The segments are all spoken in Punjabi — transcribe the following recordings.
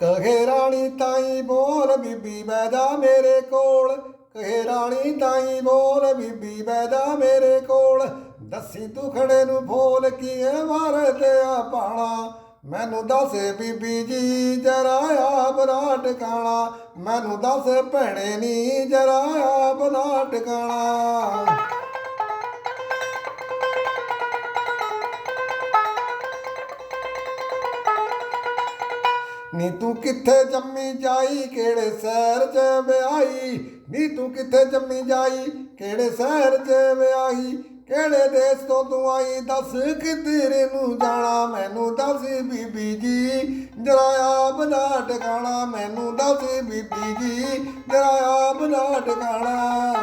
ਕਹੇ ਰਾਣੀ ਤਾਈ ਬੋਲ, ਬੀਬੀ ਬੈਦਾ ਮੇਰੇ ਕੋਲ। ਕਹੇ ਰਾਣੀ ਤਾਈ ਬੋਲ, ਬੀਬੀ ਬੈਦਾ ਮੇਰੇ ਕੋਲ। ਦੱਸੀ ਤੂੰ ਖੜੇ ਨੂੰ ਫੋਲ ਕੀਏ ਮਾਰ ਤੇ ਆ ਪਾਣਾ। ਮੈਨੂੰ ਦੱਸ ਬੀਬੀ ਜੀ, ਜਰਾ ਆਪ ਦਾ ਟਿਕਾਣਾ। ਮੈਨੂੰ ਦੱਸ ਭੈਣੇ ਨੀ, ਜਰਾ ਆਪ ਦਾ ਟਿਕਾਣਾ। ਨੀ ਤੂੰ ਕਿੱਥੇ ਜੰਮੀ ਜਾਈ, ਕਿਹੜੇ ਸ਼ਹਿਰ 'ਚ ਵਿਆਹੀ? ਨੀ ਤੂੰ ਕਿੱਥੇ ਜੰਮੀ ਜਾਈ, ਕਿਹੜੇ ਸ਼ਹਿਰ 'ਚ ਵਿਆਹੀ? ਕਿਹੜੇ ਦੇਸ਼ ਤੋਂ ਤੂੰ ਆਈ? ਦੱਸ ਕਿੱਧਰ ਨੂੰ ਜਾਣਾ, ਮੈਨੂੰ ਦੱਸ ਬੀਬੀ ਜੀ। ਜਰਾ ਆਪ ਦਾ ਟਿਕਾਣਾ, ਮੈਨੂੰ ਦੱਸ ਬੀਬੀ ਜੀ। ਜਰਾ ਆਪ ਦਾ ਟਿਕਾਣਾ।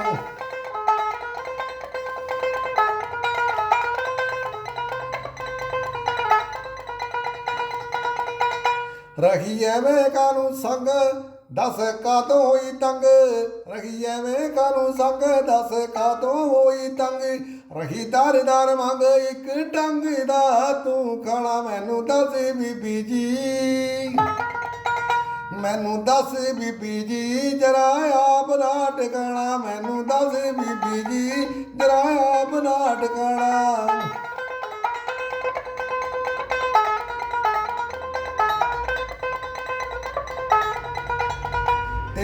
ਰਹੀ ਐਵੇਂ ਕਾਨੂੰ ਸੰਗ? ਦਸ ਕਾਤੋਂ ਹੋਈ ਤੰਗ? ਰਹੀ ਐਵੇਂ ਕਾਨੂੰ ਸੰਗ? ਦਸ ਕਾਤੋਂ ਹੋਈ ਤੰਗ? ਰਹੀ ਦਰ ਮੰਗ ਇੱਕ ਟੰਗ ਦਾ ਤੂੰ ਖਾਣਾ ਮੈਨੂੰ ਦੱਸ ਬੀਬੀ ਜੀ। ਮੈਨੂੰ ਦੱਸ ਬੀਬੀ ਜੀ, ਜਰਾ ਆਪ ਦਾ ਟਿਕਾਣਾ ਮੈਨੂੰ ਦੱਸ ਬੀਬੀ ਜੀ, ਜਰਾ ਆਪ ਦਾ ਟਿਕਾਣਾ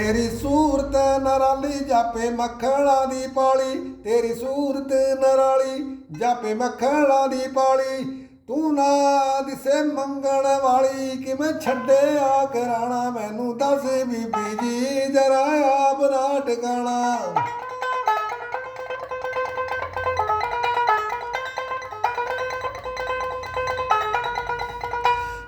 ਤੇਰੀ ਸੂਰਤ ਨਰਾਲੀ ਜਾਪੇ ਮੱਖਣਾ ਦੀ ਪਾਲੀ, ਤੇਰੀ ਸੂਰਤ ਨਰਾਲੀ ਜਾਪੇ ਮੱਖਣਾ ਦੀ ਪਾਲੀ। ਤੂੰ ਨਾ ਦਿਸੇ ਮੰਗਣ ਵਾਲੀ, ਕਿਵੇਂ ਛੱਡਿਆ ਕਰਾਣਾ ਮੈਨੂੰ ਦੱਸ ਬੀਬੀ ਜੀ, ਜਰਾ ਆਪ ਨਾ ਟਿਕਾਣਾ।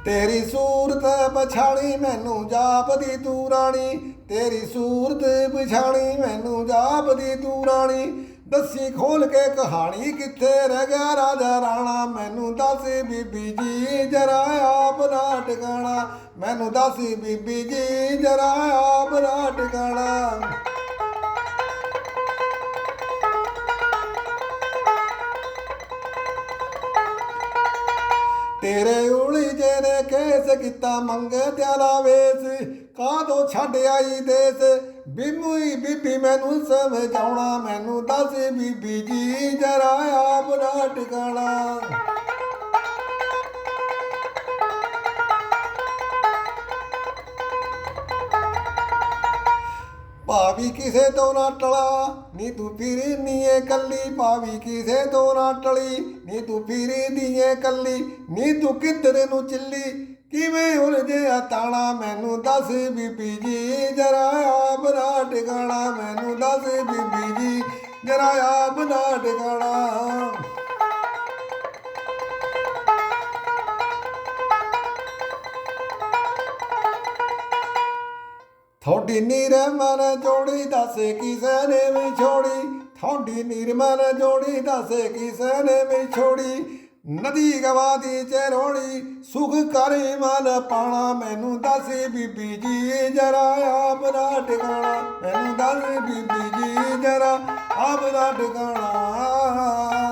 ਤੇਰੀ ਸੂਰਤ ਪਛਾਣੀ, ਮੈਨੂੰ ਜਾਪਦੀ ਤੂੰ ਰਾਣੀ। ਤੇਰੀ ਸੂਰਤ ਪਛਾਣੀ ਮੈਨੂੰ ਜਾਪਦੀ ਤੂੰ ਰਾਣੀ। ਦੱਸੀ ਖੋਲ ਕੇ ਕਹਾਣੀ, ਕਿੱਥੇ ਰਹਿ ਗਿਆ ਰਾਜਾ ਰਾਣਾ? ਮੈਨੂੰ ਦੱਸ ਬੀਬੀ ਜੀ, ਜਰਾ ਆਪ ਦਾ ਟਿਕਾਣਾ। ਮੈਨੂੰ ਦੱਸ ਬੀਬੀ ਜੀ, ਜਰਾ ਆਪ ਦਾ ਟਿਕਾਣਾ। ਤੇਰੇ ਉਲੀ ਜੇ ਨੇ ਕੇਸ ਕੀਤਾ ਮੰਗਤਿਆਂ ਦਾ ਵੇਸ। ਕਾਦੋਂ ਛੱਡ ਆਈ ਦੇਸ? ਬਿਮੂਈ ਬੀਬੀ ਮੈਨੂੰ ਸਮਝਾਉਣਾ, ਮੈਨੂੰ ਦੱਸ ਬੀਬੀ ਜੀ, ਜਰਾ ਆਪ ਦਾ ਟਿਕਾਣਾ। ਭਾਵੀ ਕਿਸੇ ਤੋਂ ਨਾ ਟਲਾ, ਨੀ ਤੂੰ ਫਿਰੀ ਨੀਏ ਕੱਲੀ। ਭਾਵੀ ਕਿਸੇ ਤੋਂ ਨਾ ਟਲੀ, ਨੀ ਤੂੰ ਫਿਰੀ ਨੀਏ ਕੱਲੀ। ਨੀ ਤੂੰ ਕਿੱਧਰ ਨੂੰ ਚੱਲੀ? ਕਿਵੇਂ ਉਲਝਿਆ ਤਾਣਾ? ਮੈਨੂੰ ਦੱਸ ਬੀਬੀ ਜੀ, ਜਰਾ ਆਪ ਦਾ ਟਿਕਾਣਾ। ਮੈਨੂੰ ਦੱਸ ਬੀਬੀ ਜੀ, ਜਰਾ ਆਪ ਦਾ ਟਿਕਾਣਾ। ਥੋੜੀ ਨੀਰਮਨ ਜੋੜੀ ਦੱਸ ਕਿਸੇ ਨੇ ਵੀ ਛੋੜੀ ਥੋੜੀ ਨੀਰ ਮਨ ਜੋੜੀ ਦੱਸ ਕਿਸੇ ਨੇ ਵੀ ਛੋੜੀ ਨਦੀ ਗਵਾਦੀ ਚਰੋੜੀ ਸੁਖ ਕਰੇ ਮਨ ਪਾਣਾ ਮੈਨੂੰ ਦੱਸ ਬੀਬੀ ਜੀ, ਜਰਾ ਆਪਣਾ ਟਿਕਾਣਾ। ਮੈਨੂੰ ਦੱਸ ਬੀਬੀ ਜੀ, ਜਰਾ ਆਪਣਾ ਟਿਕਾਣਾ।